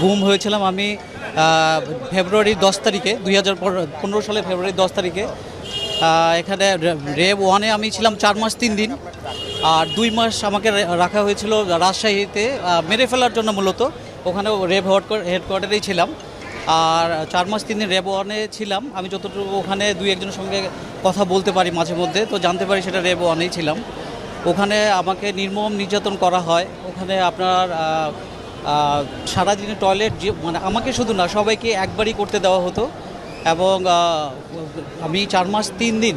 গুম হয়েছিলাম আমি আহ, ফেব্রুয়ারির দশ তারিখে দুই হাজার পনেরো সালে ফেব্রুয়ারি দশ তারিখে। এখানে রেব ওয়ানে আমি ছিলাম চার মাস তিন দিন। আর দুই মাস আমাকে রাখা হয়েছিল রাজশাহীতে মেরে ফেলার জন্য মূলত। ওখানে রেব হেডকোয়ার্টারেই ছিলাম। আর চার মাস তিন দিন রেব ওয়ানে ছিলাম। আমি যতটুকু ওখানে দুই একজনের সঙ্গে কথা বলতে পারি মাঝে মধ্যে তো জানতে পারি সেটা রেব ওয়ানেই ছিলাম। ওখানে আমাকে নির্মম নির্যাতন করা হয়। ওখানে আপনার সারাদিনে টয়লেট যে মানে আমাকে শুধু না, সবাইকে একবারই করতে দেওয়া হতো। এবং আমি চার মাস তিন দিন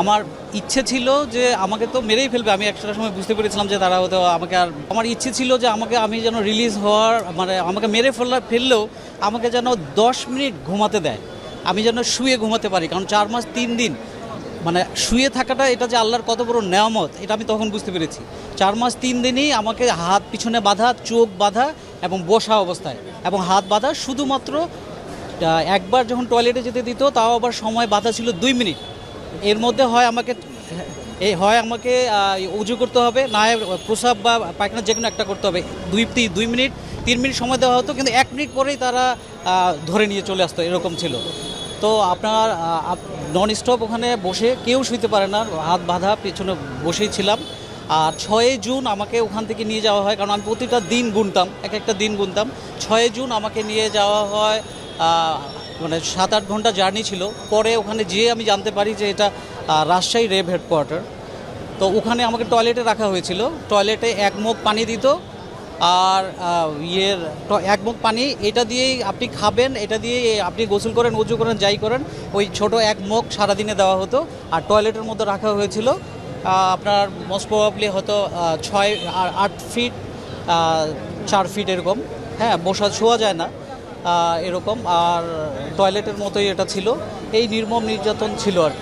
আমার ইচ্ছে ছিল যে আমাকে তো মেরেই ফেলবে। আমি একটা সময় বুঝতে পেরেছিলাম যে তারা হয়তো আমাকে আর আমার ইচ্ছে ছিল যে আমাকে আমি যেন রিলিজ হওয়ার মানে আমাকে মেরে ফেলা ফেললেও আমাকে যেন দশ মিনিট ঘুমাতে দেয়। আমি যেন শুয়ে ঘুমাতে পারি, কারণ চার মাস তিন দিন মানে শুয়ে থাকাটা এটা যে আল্লাহর কত বড় নেয়ামত, এটা আমি তখন বুঝতে পেরেছি। চার মাস, তিন দিনই আমাকে হাত পিছনে বাঁধা, চোখ বাঁধা এবং বসা অবস্থায়। এবং হাত বাঁধা শুধুমাত্র একবার যখন টয়লেটে যেতে দিত, তাও আবার সময় বাঁধা ছিল দুই মিনিট। এর মধ্যে হয় আমাকে এই হয় আমাকে উজু করতে হবে, না প্রসাব বা পায়খানা যে কোনো একটা করতে হবে। দুই, তি- দুই মিনিট, তিন মিনিট সময় দেওয়া হতো, কিন্তু এক মিনিট পরেই তারা ধরে নিয়ে চলে আসতো, এরকম ছিল। তো আপনার নন স্টপ ওখানে বসে কেউ শুইতে পারে না, হাত বাঁধা, পেছনে বসেই ছিলাম। আর ছয়ই জুন আমাকে ওখান থেকে নিয়ে যাওয়া হয়, কারণ আমি প্রতিটা দিন গুনতাম, এক একটা দিন গুনতাম। ছয়ই জুন আমাকে নিয়ে যাওয়া হয় মানে সাত আট ঘণ্টা জার্নি ছিল। পরে ওখানে যেয়ে আমি জানতে পারি যে এটা রাজশাহী রেব হেডকোয়ার্টার। তো ওখানে আমাকে টয়লেটে রাখা হয়েছিল। টয়লেটে এক মুখ পানি দিত আর ইয়ের এক মুখ পানি, এটা দিয়েই আপনি খাবেন, এটা দিয়ে আপনি গোসল করেন, উজু করেন, যাই করেন, ওই ছোট এক মুখ সারাদিনে দেওয়া হতো। আর টয়লেটের মধ্যে রাখা হয়েছিল আপনার মোস্ট প্রবাবলি হয়তো ছয় আর আট ফিট চার ফিট এরকম। হ্যাঁ বসা, শোয়া যায় না এরকম। আর টয়লেটের মতোই এটা ছিল। এই নির্মম নির্যাতন ছিল আর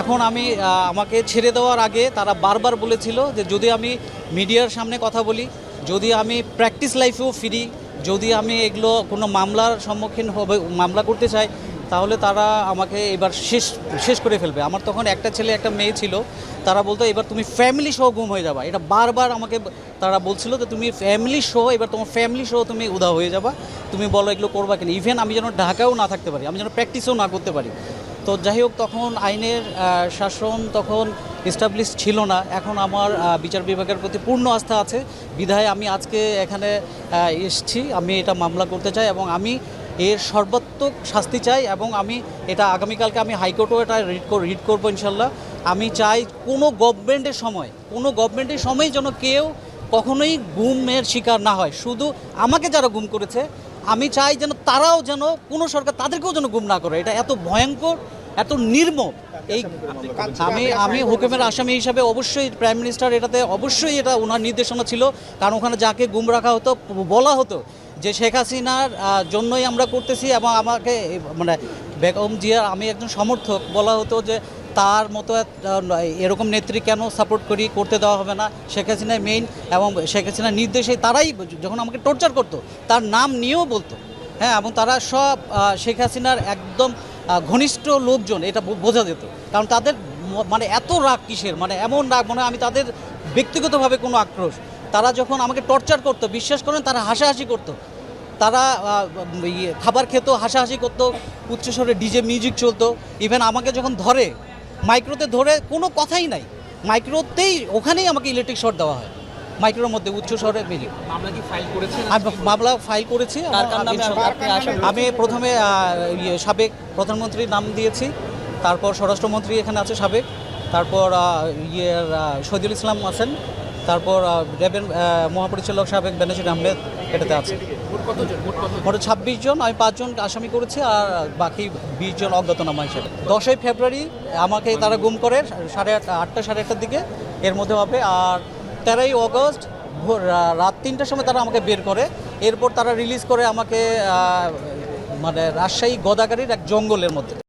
এখন আমি আমাকে ছেড়ে দেওয়ার আগে তারা বারবার বলেছিল যে যদি আমি মিডিয়ার সামনে কথা বলি যদি আমি প্র্যাকটিস লাইফেও ফিরি, যদি আমি এগুলো কোনো মামলার সম্মুখীন হবে, মামলা করতে চাই, তাহলে তারা আমাকে এবার শেষ শেষ করে ফেলবে। আমার তখন একটা ছেলে, একটা মেয়ে ছিল, তারা বলতো, এবার তুমি ফ্যামিলি সহ গুম হয়ে যাবা। এটা বারবার আমাকে তারা বলছিল যে, তুমি ফ্যামিলি সহ, এবার তোমার ফ্যামিলি সহ তুমি উদা হয়ে যাবা। তুমি বলো এগুলো করবা কিনা। ইভেন আমি যেন ঢাকাও না থাকতে পারি, আমি যেন প্র্যাকটিসও না করতে পারি। তো যাই হোক, তখন আইনের শাসন তখন এস্টাবলিশ ছিল না। এখন আমার বিচার বিভাগের প্রতি পূর্ণ আস্থা আছে। বিধায় আমি আজকে এখানে এসছি। আমি এটা মামলা করতে চাই এবং আমি এর সর্বাত্মক শাস্তি চাই এবং আমি এটা আগামীকালকে আমি হাইকোর্টেও এটা রিড রিড করব ইনশাল্লাহ। আমি চাই কোনো গভর্নমেন্টের সময়, কোনো গভর্নমেন্টের সময় যেন কেউ কখনোই গুমের শিকার না হয়। শুধু আমাকে যারা গুম করেছে আমি চাই যেন তারাও যেন কোনো সরকার তাদেরকেও যেন গুম না করে। এটা এত ভয়ঙ্কর, এত নির্মম। এই আমি আমি হুকুমের আসামি হিসাবে অবশ্যই প্রাইম মিনিস্টার এটাতে অবশ্যই এটা ওনার নির্দেশনা ছিল। কারণ ওখানে যাকে গুম রাখা হতো, বলা হতো যে শেখ হাসিনার জন্যই আমরা করতেছি এবং আমাকে মানে বেগম জিয়ার আমি একজন সমর্থক, বলা হতো যে তার মতো এরকম নেত্রী কেন সাপোর্ট করি করতে দেওয়া হবে না? শেখ হাসিনার মেইন এবং শেখ হাসিনার নির্দেশে তারাই যখন আমাকে টর্চার করতো তার নাম নিয়েও বলতো। হ্যাঁ এবং তারা সব শেখ হাসিনার একদম ঘনিষ্ঠ লোকজন এটা বোঝা যেত। কারণ তাদের মানে এত রাগ কিসের? মানে এমন রাগ মানে আমি তাদের ব্যক্তিগতভাবে কোনো আক্রোশ। তারা যখন আমাকে টর্চার করতো বিশ্বাস করেন তারা হাসাহাসি করতো। তারা ইয়ে, খাবার খেত হাসাহাসি করতো উচ্চস্বরে ডিজে মিউজিক চলতো। ইভেন আমাকে যখন ধরে মাইক্রোতে ধরে কোনো কথাই নাই। মাইক্রোতেই ওখানেই আমাকে ইলেকট্রিক শর্ট দেওয়া হয়। মাইক্রোর মধ্যে মামলা কি ফাইল করেছেন? আমি মামলা ফাইল করেছি। কার কার আমি- প্রথমে ইয়ে, সাবেক প্রধানমন্ত্রীর নাম দিয়েছি। তারপর স্বরাষ্ট্রমন্ত্রী এখানে আছে সাবেক। তারপর আহ, শহীদুল ইসলাম আছেন। তারপর রেবেন মহাপরিচালক সাবেক বেনজির আহমেদ এটাতে আছে। মোট ছাব্বিশ জন, আমি পাঁচজন আসামি করেছি আর বাকি বিশ জন অজ্ঞাতনামা হিসেবে দশই ফেব্রুয়ারি আমাকে তারা গুম করে সাড়ে আটটা আটটা, সাড়ে আটটার দিকে, এর মধ্যে হবে। আর তেরোই অগস্ট ভোর রাত তিনটার সময় তারা আমাকে বের করে। এরপর তারা রিলিজ করে আমাকে মানে রাজশাহী গদাগাড়ির এক জঙ্গলের মধ্যে।